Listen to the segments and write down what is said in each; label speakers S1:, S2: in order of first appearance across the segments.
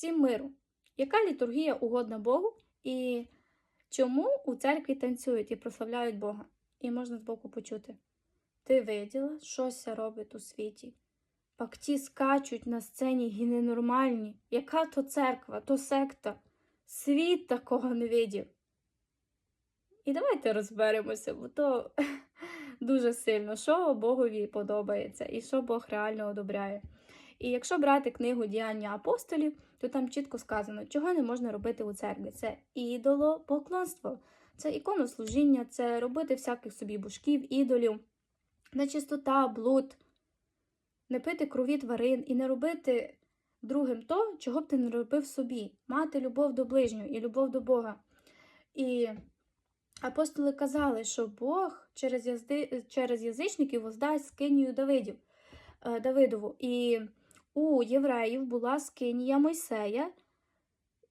S1: Всім миру. Яка літургія угодна Богу і чому у церкві танцюють і прославляють Бога? І можна збоку почути. Ти виділа, щось робить у світі. Пак ті скачуть на сцені і ненормальні. Яка то церква, то секта. Світ такого не видів. І давайте розберемося, бо то дуже сильно, що Богові подобається і що Бог реально одобряє. І якщо брати книгу Діяння апостолів, то там чітко сказано, чого не можна робити у церкві. Це ідолопоклонство, це іконослужіння, це робити всяких собі божків, ідолів, нечистота, блуд, не пити крові тварин і не робити другим то, чого б ти не робив собі, мати любов до ближнього і любов до Бога. І апостоли казали, що Бог через, язди, через язичників воздасть скинію Давидів, е, Давидову. І у євреїв була скинія Мойсея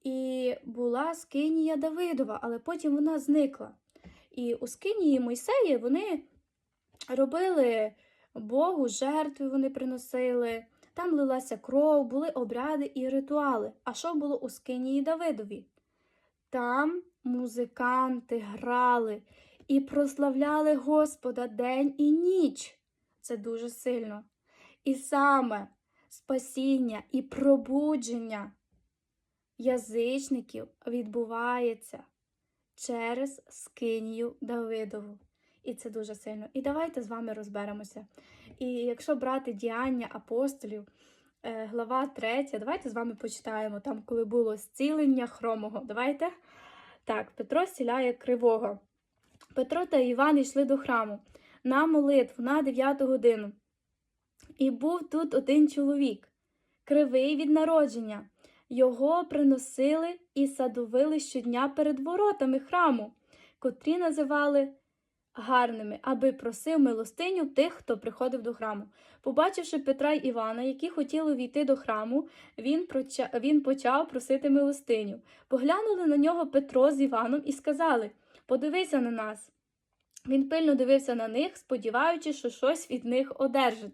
S1: і була скинія Давидова, але потім вона зникла. І у скинії Мойсея вони робили Богу жертви, вони приносили, там лилася кров, були обряди і ритуали. А що було у скинії Давидові? Там музиканти грали і прославляли Господа день і ніч. Це дуже сильно. І саме спасіння і пробудження язичників відбувається через скинію Давидову. І це дуже сильно. І давайте з вами розберемося. І якщо брати діяння апостолів, е, глава 3, давайте з вами почитаємо там, коли було зцілення хромого. Давайте. Так, Петро зціляє кривого. Петро та Іван йшли до храму на молитву на 9 годину. І був тут один чоловік, кривий від народження. Його приносили і садовили щодня перед воротами храму, котрі називали гарними, аби просив милостиню тих, хто приходив до храму. Побачивши Петра й Івана, які хотіли війти до храму, він, проча... він почав просити милостиню. Поглянули на нього Петро з Іваном і сказали Подивися на нас. Він пильно дивився на них, сподіваючись, що щось від них одержить.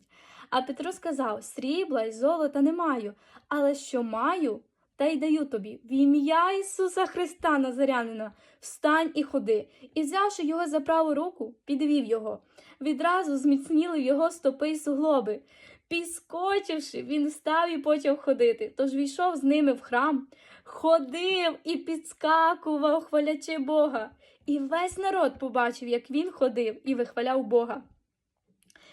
S1: А Петро сказав: Срібла й золота не маю, але що маю, та й даю тобі. В ім'я Ісуса Христа Назарянина, встань і ходи. І, взявши його за праву руку, підвів його. Відразу зміцніли його стопи й суглоби. Піскочивши, він встав і почав ходити. Тож війшов з ними в храм, ходив і підскакував, хвалячи Бога. І весь народ побачив, як він ходив і вихваляв Бога.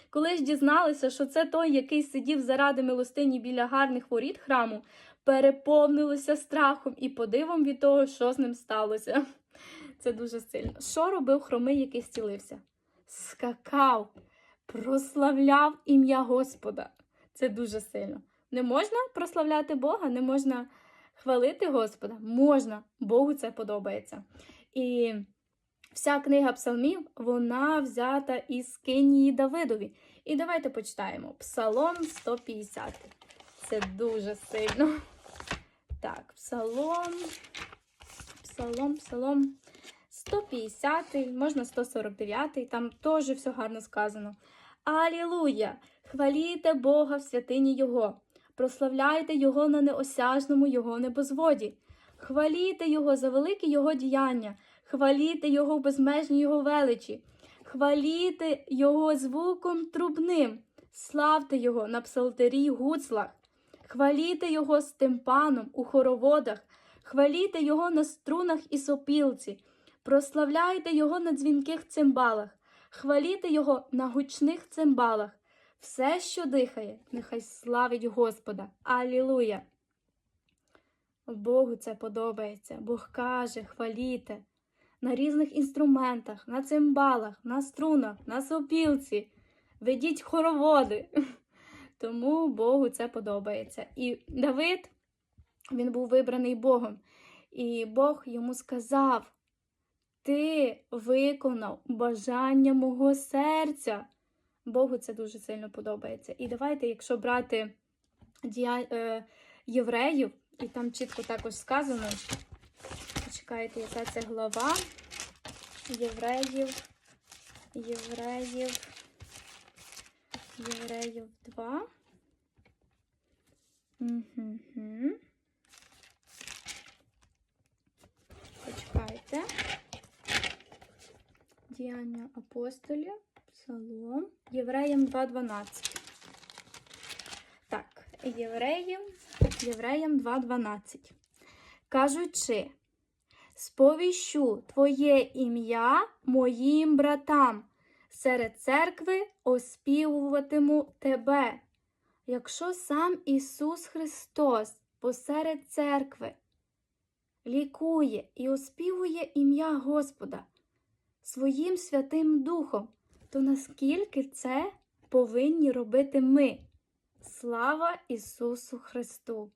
S1: Коли ж дізналися, що це той, який сидів заради милостині біля гарних воріт храму, переповнилося страхом і подивом від того, що з ним сталося. Це дуже сильно. Що робив хромий, який зцілився? Скакав, прославляв ім'я Господа. Це дуже сильно. Не можна прославляти Бога, не можна хвалити Господа? Можна, Богу це подобається. І вся книга псалмів, вона взята із Кинії Давидові. І давайте почитаємо Псалом 150. Це дуже сильно. Так, псалом, псалом, псалом 150, можна 149, там теж все гарно сказано. Алілуя! Хваліте Бога в святині Його, прославляйте Його на неосяжному Його небозводі, хваліте Його за великі Його діяння, хваліте Його в безмежній Його величі, хваліте Його звуком трубним, славте Його на псалтері й гуцлах. Хваліте його з тимпаном у хороводах, хваліте його на струнах і сопілці, прославляйте його на дзвінких цимбалах, хваліте його на гучних цимбалах. Все, що дихає, нехай славить Господа. Алілуя! Богу це подобається. Бог каже, хваліте на різних інструментах, на цимбалах, на струнах, на сопілці. Ведіть хороводи. Тому Богу це подобається. І Давид, він був вибраний Богом. І Бог йому сказав: Ти виконав бажання мого серця. Богу це дуже сильно подобається. І давайте, якщо брати е... євреїв, і там чітко також сказано, почекайте, яка це глава євреїв, євреїв євреїв 2. Почекайте. Діяння апостолів, псалом. Євреям 2.12. Так, євреїм, євреям 2.12. Кажучи, сповіщу твоє ім'я моїм братам серед церкви оспівуватиму Тебе. Якщо сам Ісус Христос посеред церкви лікує і оспівує ім'я Господа своїм Святим Духом, то наскільки це повинні робити ми? Слава Ісусу Христу!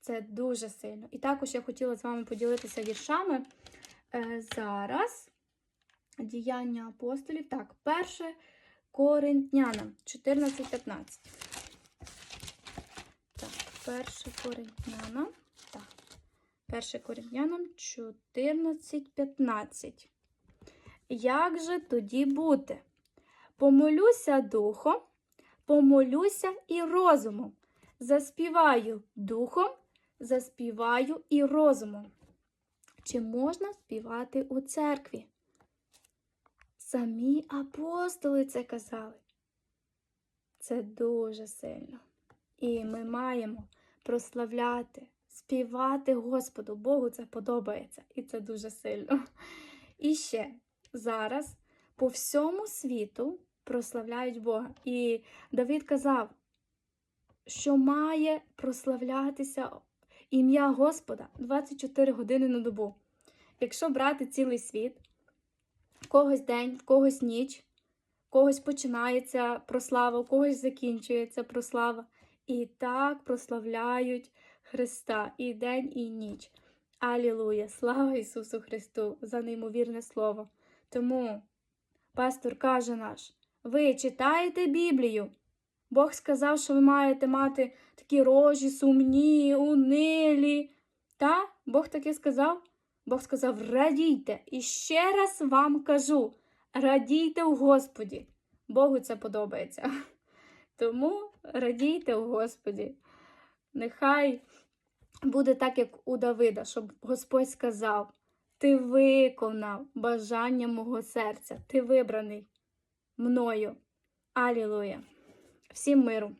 S1: Це дуже сильно. І також я хотіла з вами поділитися віршами. Е, зараз діяння апостолів. Так, перше Коринтянам 14.15. Так, перше Коринтянам. Так. Перше Коринтянам 14.15. Як же тоді бути? Помолюся духом, помолюся і розумом. Заспіваю духом, заспіваю і розумом. Чи можна співати у церкві? Самі апостоли це казали. Це дуже сильно. І ми маємо прославляти, співати Господу. Богу це подобається, і це дуже сильно. І ще зараз по всьому світу прославляють Бога. І Давид казав, що має прославлятися ім'я Господа 24 години на добу. Якщо брати цілий світ, когось день, в когось ніч, в когось починається прослава, у когось закінчується прослава. І так прославляють Христа і день, і ніч. Алілуя! Слава Ісусу Христу за неймовірне слово. Тому пастор каже наш: ви читаєте Біблію? Бог сказав, що ви маєте мати такі рожі, сумні, унилі. Та Бог таке сказав? Бог сказав: радійте. І ще раз вам кажу: радійте у Господі. Богу це подобається. Тому радійте у Господі. Нехай буде так, як у Давида, щоб Господь сказав: Ти виконав бажання мого серця, ти вибраний мною. Алілуя! Всім миру!